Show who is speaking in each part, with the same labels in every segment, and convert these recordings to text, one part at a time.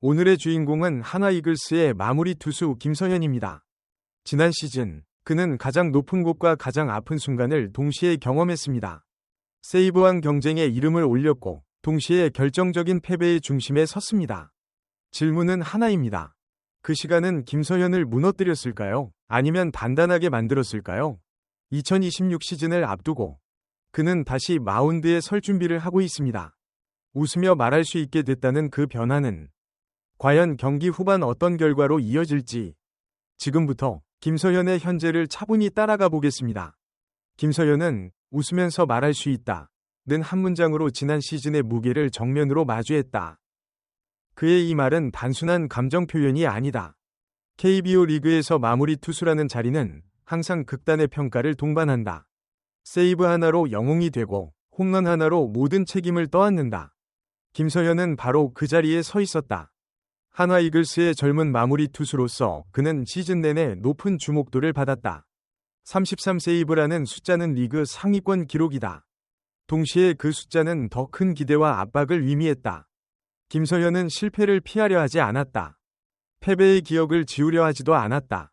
Speaker 1: 오늘의 주인공은 하나 이글스의 마무리 투수 김서현입니다. 지난 시즌 그는 가장 높은 곳과 가장 아픈 순간을 동시에 경험했습니다. 세이브왕 경쟁에 이름을 올렸고 동시에 결정적인 패배의 중심에 섰습니다. 질문은 하나입니다. 그 시간은 김서현을 무너뜨렸을까요? 아니면 단단하게 만들었을까요? 2026 시즌을 앞두고 그는 다시 마운드에 설 준비를 하고 있습니다. 웃으며 말할 수 있게 됐다는 그 변화는 과연 경기 후반 어떤 결과로 이어질지 지금부터 김서현의 현재를 차분히 따라가 보겠습니다. 김서현은 웃으면서 말할 수 있다. 는 한 문장으로 지난 시즌의 무게를 정면으로 마주했다. 그의 이 말은 단순한 감정 표현이 아니다. KBO 리그에서 마무리 투수라는 자리는 항상 극단의 평가를 동반한다. 세이브 하나로 영웅이 되고 홈런 하나로 모든 책임을 떠안는다. 김서현은 바로 그 자리에 서 있었다. 한화 이글스의 젊은 마무리 투수로서 그는 시즌 내내 높은 주목도를 받았다. 33세이브라는 숫자는 리그 상위권 기록이다. 동시에 그 숫자는 더 큰 기대와 압박을 의미했다. 김서현은 실패를 피하려 하지 않았다. 패배의 기억을 지우려 하지도 않았다.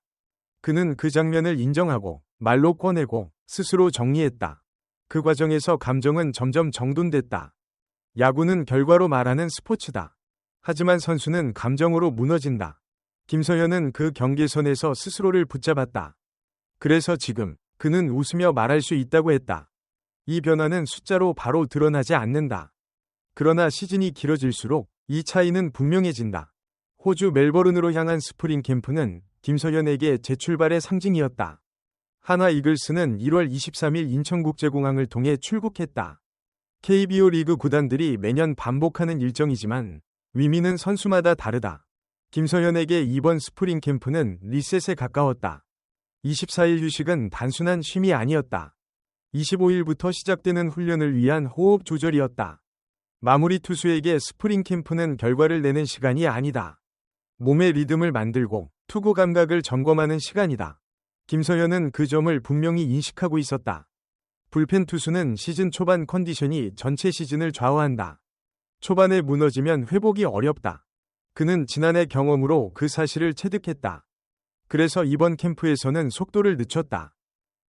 Speaker 1: 그는 그 장면을 인정하고 말로 꺼내고 스스로 정리했다. 그 과정에서 감정은 점점 정돈됐다. 야구는 결과로 말하는 스포츠다. 하지만 선수는 감정으로 무너진다. 김서현은 그 경계선에서 스스로를 붙잡았다. 그래서 지금 그는 웃으며 말할 수 있다고 했다. 이 변화는 숫자로 바로 드러나지 않는다. 그러나 시즌이 길어질수록 이 차이는 분명해진다. 호주 멜버른으로 향한 스프링 캠프는 김서현에게 재출발의 상징이었다. 하나 이글스는 1월 23일 인천국제공항을 통해 출국했다. KBO 리그 구단들이 매년 반복하는 일정이지만 의미는 선수마다 다르다. 김서현에게 이번 스프링 캠프는 리셋에 가까웠다. 24일 휴식은 단순한 쉼이 아니었다. 25일부터 시작되는 훈련을 위한 호흡 조절이었다. 마무리 투수에게 스프링 캠프는 결과를 내는 시간이 아니다. 몸의 리듬을 만들고 투구 감각을 점검하는 시간이다. 김서현은 그 점을 분명히 인식하고 있었다. 불펜 투수는 시즌 초반 컨디션이 전체 시즌을 좌우한다. 초반에 무너지면 회복이 어렵다. 그는 지난해 경험으로 그 사실을 체득했다. 그래서 이번 캠프에서는 속도를 늦췄다.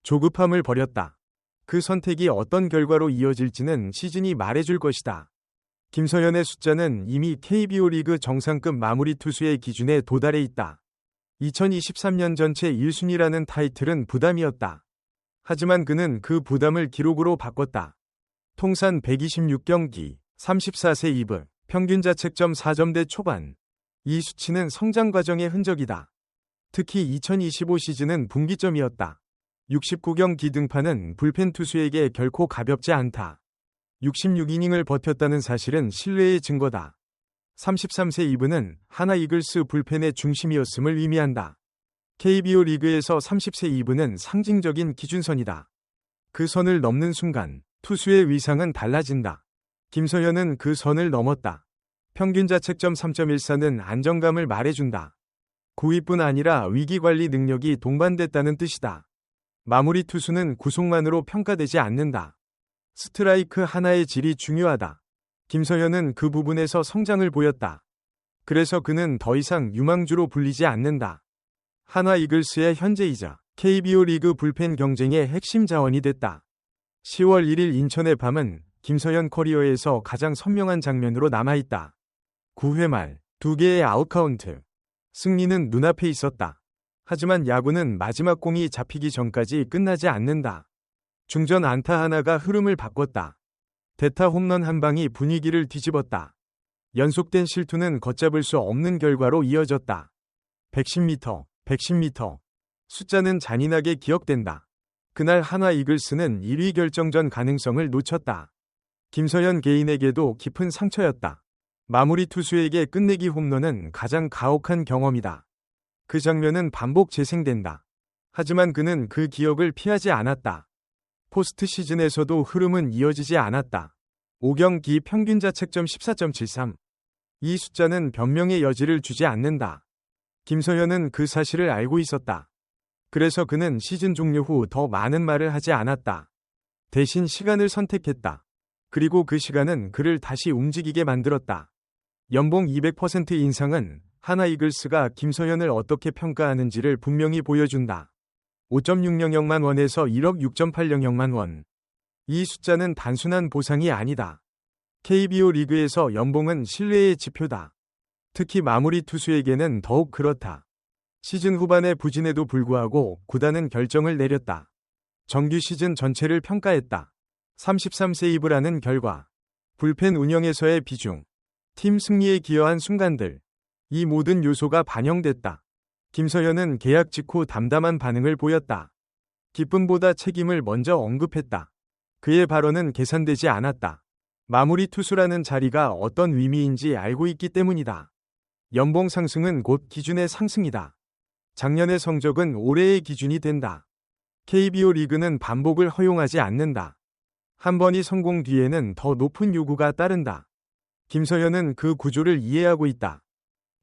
Speaker 1: 조급함을 버렸다. 그 선택이 어떤 결과로 이어질지는 시즌이 말해줄 것이다. 김서현의 숫자는 이미 KBO 리그 정상급 마무리 투수의 기준에 도달해 있다. 2023년 전체 1순위라는 타이틀은 부담이었다. 하지만 그는 그 부담을 기록으로 바꿨다. 통산 126경기, 34세 2브, 평균 자책점 4점대 초반. 이 수치는 성장 과정의 흔적이다. 특히 2025 시즌은 분기점이었다. 69경기 등판은 불펜 투수에게 결코 가볍지 않다. 66이닝을 버텼다는 사실은 신뢰의 증거다. 33세 이브는 하나 이글스 불펜의 중심이었음을 의미한다. KBO 리그에서 30세 이브는 상징적인 기준선이다. 그 선을 넘는 순간 투수의 위상은 달라진다. 김서현은 그 선을 넘었다. 평균 자책점 3.14는 안정감을 말해준다. 구위뿐 아니라 위기관리 능력이 동반됐다는 뜻이다. 마무리 투수는 구속만으로 평가되지 않는다. 스트라이크 하나의 질이 중요하다. 김서현은 그 부분에서 성장을 보였다. 그래서 그는 더 이상 유망주로 불리지 않는다. 하나 이글스의 현재이자 KBO 리그 불펜 경쟁의 핵심 자원이 됐다. 10월 1일 인천의 밤은 김서현 커리어에서 가장 선명한 장면으로 남아있다. 9회 말, 두 개의 아웃카운트. 승리는 눈앞에 있었다. 하지만 야구는 마지막 공이 잡히기 전까지 끝나지 않는다. 중전 안타 하나가 흐름을 바꿨다. 대타 홈런 한 방이 분위기를 뒤집었다. 연속된 실투는 걷잡을 수 없는 결과로 이어졌다. 110m, 110m. 숫자는 잔인하게 기억된다. 그날 하나 이글스는 1위 결정전 가능성을 놓쳤다. 김서현 개인에게도 깊은 상처였다. 마무리 투수에게 끝내기 홈런은 가장 가혹한 경험이다. 그 장면은 반복 재생된다. 하지만 그는 그 기억을 피하지 않았다. 포스트 시즌에서도 흐름은 이어지지 않았다. 5경기 평균 자책점 14.73. 이 숫자는 변명의 여지를 주지 않는다. 김서현은 그 사실을 알고 있었다. 그래서 그는 시즌 종료 후 더 많은 말을 하지 않았다. 대신 시간을 선택했다. 그리고 그 시간은 그를 다시 움직이게 만들었다. 연봉 200% 인상은 하나 이글스가 김서현을 어떻게 평가하는지를 분명히 보여준다. 5.600만 원에서 1억 6.800만 원. 이 숫자는 단순한 보상이 아니다. KBO 리그에서 연봉은 신뢰의 지표다. 특히 마무리 투수에게는 더욱 그렇다. 시즌 후반의 부진에도 불구하고 구단은 결정을 내렸다. 정규 시즌 전체를 평가했다. 33세이브라는 결과, 불펜 운영에서의 비중, 팀 승리에 기여한 순간들, 이 모든 요소가 반영됐다. 김서현은 계약 직후 담담한 반응을 보였다. 기쁨보다 책임을 먼저 언급했다. 그의 발언은 계산되지 않았다. 마무리 투수라는 자리가 어떤 의미인지 알고 있기 때문이다. 연봉 상승은 곧 기준의 상승이다. 작년의 성적은 올해의 기준이 된다. KBO 리그는 반복을 허용하지 않는다. 한 번이 성공 뒤에는 더 높은 요구가 따른다. 김서현은 그 구조를 이해하고 있다.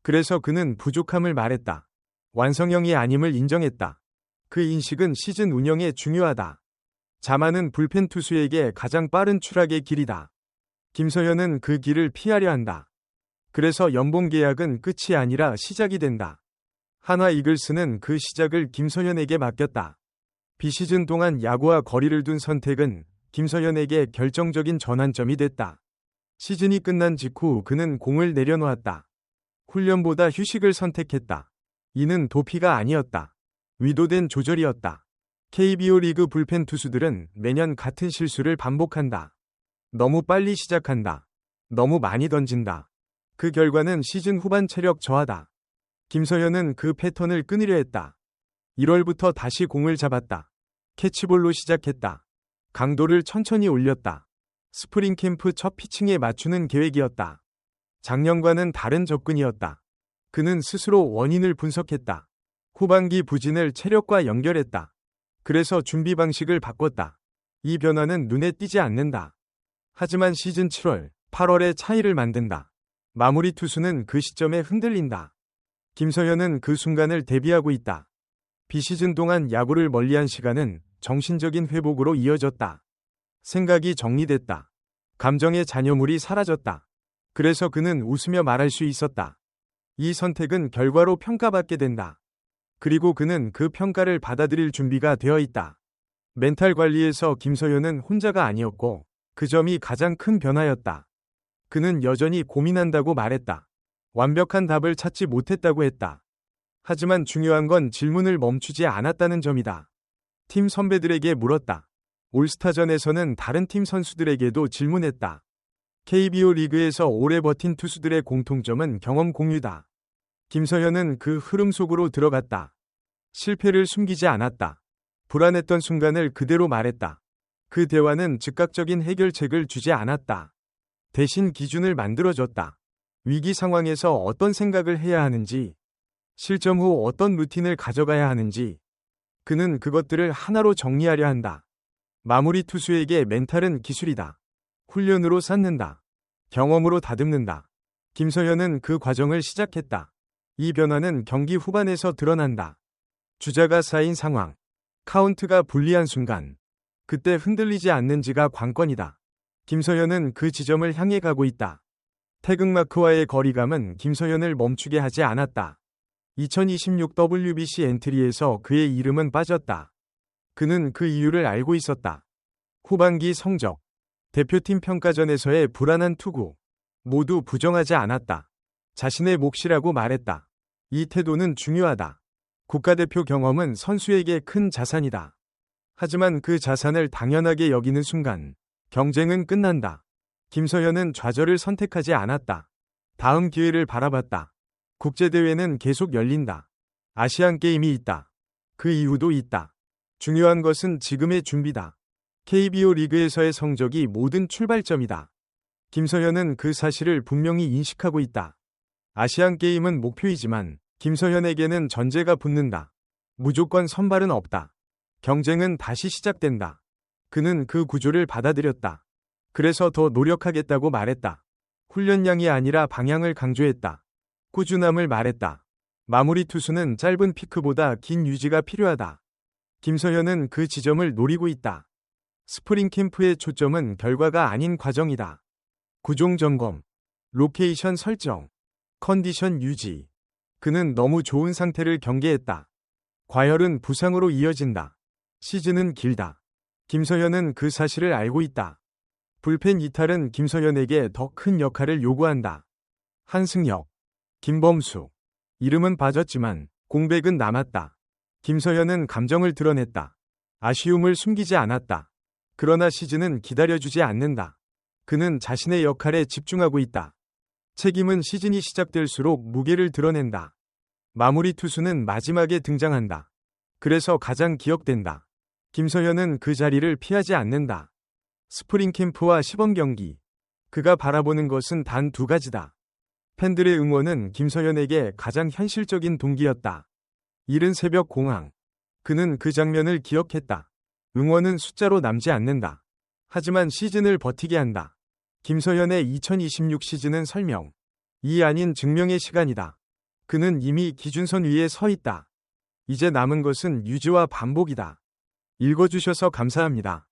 Speaker 1: 그래서 그는 부족함을 말했다. 완성형이 아님을 인정했다. 그 인식은 시즌 운영에 중요하다. 자만은 불펜 투수에게 가장 빠른 추락의 길이다. 김서현은 그 길을 피하려 한다. 그래서 연봉 계약은 끝이 아니라 시작이 된다. 하나 이글스는 그 시작을 김서현에게 맡겼다. 비시즌 동안 야구와 거리를 둔 선택은 김서현에게 결정적인 전환점이 됐다. 시즌이 끝난 직후 그는 공을 내려놓았다. 훈련보다 휴식을 선택했다. 이는 도피가 아니었다. 위도된 조절이었다. KBO 리그 불펜 투수들은 매년 같은 실수를 반복한다. 너무 빨리 시작한다. 너무 많이 던진다. 그 결과는 시즌 후반 체력 저하다. 김서현은 그 패턴을 끊으려 했다. 1월부터 다시 공을 잡았다. 캐치볼로 시작했다. 강도를 천천히 올렸다. 스프링 캠프 첫 피칭에 맞추는 계획이었다. 작년과는 다른 접근이었다. 그는 스스로 원인을 분석했다. 후반기 부진을 체력과 연결했다. 그래서 준비 방식을 바꿨다. 이 변화는 눈에 띄지 않는다. 하지만 시즌 7월, 8월의 차이를 만든다. 마무리 투수는 그 시점에 흔들린다. 김서현은 그 순간을 대비하고 있다. 비시즌 동안 야구를 멀리한 시간은 정신적인 회복으로 이어졌다. 생각이 정리됐다. 감정의 잔여물이 사라졌다. 그래서 그는 웃으며 말할 수 있었다. 이 선택은 결과로 평가받게 된다. 그리고 그는 그 평가를 받아들일 준비가 되어 있다. 멘탈 관리에서 김서현은 혼자가 아니었고 그 점이 가장 큰 변화였다. 그는 여전히 고민한다고 말했다. 완벽한 답을 찾지 못했다고 했다. 하지만 중요한 건 질문을 멈추지 않았다는 점이다. 팀 선배들에게 물었다. 올스타전에서는 다른 팀 선수들에게도 질문했다. KBO 리그에서 오래 버틴 투수들의 공통점은 경험 공유다. 김서현은 그 흐름 속으로 들어갔다. 실패를 숨기지 않았다. 불안했던 순간을 그대로 말했다. 그 대화는 즉각적인 해결책을 주지 않았다. 대신 기준을 만들어줬다. 위기 상황에서 어떤 생각을 해야 하는지, 실점 후 어떤 루틴을 가져가야 하는지, 그는 그것들을 하나로 정리하려 한다. 마무리 투수에게 멘탈은 기술이다. 훈련으로 쌓는다. 경험으로 다듬는다. 김서현은 그 과정을 시작했다. 이 변화는 경기 후반에서 드러난다. 주자가 쌓인 상황. 카운트가 불리한 순간. 그때 흔들리지 않는지가 관건이다. 김서현은 그 지점을 향해 가고 있다. 태극마크와의 거리감은 김서현을 멈추게 하지 않았다. 2026 WBC 엔트리에서 그의 이름은 빠졌다. 그는 그 이유를 알고 있었다. 후반기 성적, 대표팀 평가전에서의 불안한 투구 모두 부정하지 않았다. 자신의 몫이라고 말했다. 이 태도는 중요하다. 국가대표 경험은 선수에게 큰 자산이다. 하지만 그 자산을 당연하게 여기는 순간 경쟁은 끝난다. 김서현은 좌절을 선택하지 않았다. 다음 기회를 바라봤다. 국제대회는 계속 열린다. 아시안 게임이 있다. 그 이유도 있다. 중요한 것은 지금의 준비다. KBO 리그에서의 성적이 모든 출발점이다. 김서현은 그 사실을 분명히 인식하고 있다. 아시안 게임은 목표이지만 김서현에게는 전제가 붙는다. 무조건 선발은 없다. 경쟁은 다시 시작된다. 그는 그 구조를 받아들였다. 그래서 더 노력하겠다고 말했다. 훈련량이 아니라 방향을 강조했다. 꾸준함을 말했다. 마무리 투수는 짧은 피크보다 긴 유지가 필요하다. 김서현은 그 지점을 노리고 있다. 스프링 캠프의 초점은 결과가 아닌 과정이다. 구종 점검. 로케이션 설정, 컨디션 유지. 그는 너무 좋은 상태를 경계했다. 과열은 부상으로 이어진다. 시즌은 길다. 김서현은 그 사실을 알고 있다. 불펜 이탈은 김서현에게 더 큰 역할을 요구한다. 한승혁, 김범수. 이름은 빠졌지만 공백은 남았다. 김서현은 감정을 드러냈다. 아쉬움을 숨기지 않았다. 그러나 시즌은 기다려주지 않는다. 그는 자신의 역할에 집중하고 있다. 책임은 시즌이 시작될수록 무게를 드러낸다. 마무리 투수는 마지막에 등장한다. 그래서 가장 기억된다. 김서현은 그 자리를 피하지 않는다. 스프링 캠프와 시범 경기. 그가 바라보는 것은 단 두 가지다. 팬들의 응원은 김서현에게 가장 현실적인 동기였다. 이른 새벽 공항. 그는 그 장면을 기억했다. 응원은 숫자로 남지 않는다. 하지만 시즌을 버티게 한다. 김서현의 2026 시즌은 설명. 이 아닌 증명의 시간이다. 그는 이미 기준선 위에 서 있다. 이제 남은 것은 유지와 반복이다. 읽어주셔서 감사합니다.